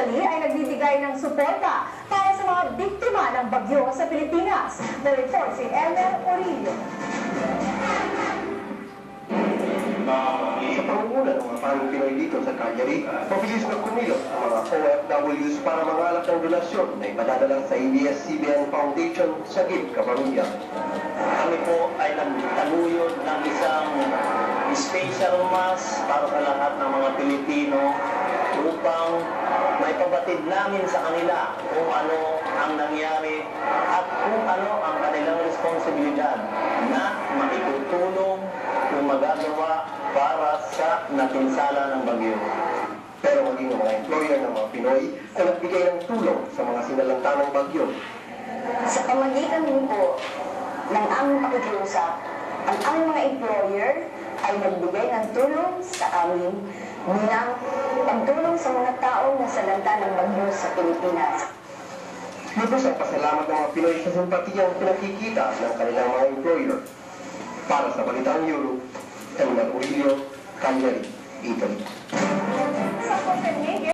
Italy ay nagbibigay ng suporta para sa mga biktima ng bagyo sa Pilipinas. The report si Emer Orillo. Sa pangunguna ng mga paring Pinoy dito sa Cagliari, mabilis na kumilos ang mga OFWs para mangalap ng donasyon na ipadadala sa ABS-CBN Foundation sa GIB, Cabarilla. Kami po ay nagtaguyod ng isang special mass para sa lahat ng mga Pilipino upang may pabatid namin sa kanila kung ano ang nangyari at kung ano ang kanilang responsibilidad na makitutulong kung magagawa para sa napinsala ng bagyo. Pero maging mga employer ng mga Pinoy ay nagbigay ng tulong sa mga sinalanta ng bagyo. Sa pamagitan din po ng aming pakikiusap, ang aming mga employer ay nagbigay ng tulong sa amin bilang pagtulong sa mga taong nasalanta ng bagyo sa Pilipinas. Lubos ang pasalamat ng mga Pinoy sa simpatiyang pinakikita ng kanilang mga employer. Para sa Balitang Euro, Elmer Urillo, Cagliari, Italy.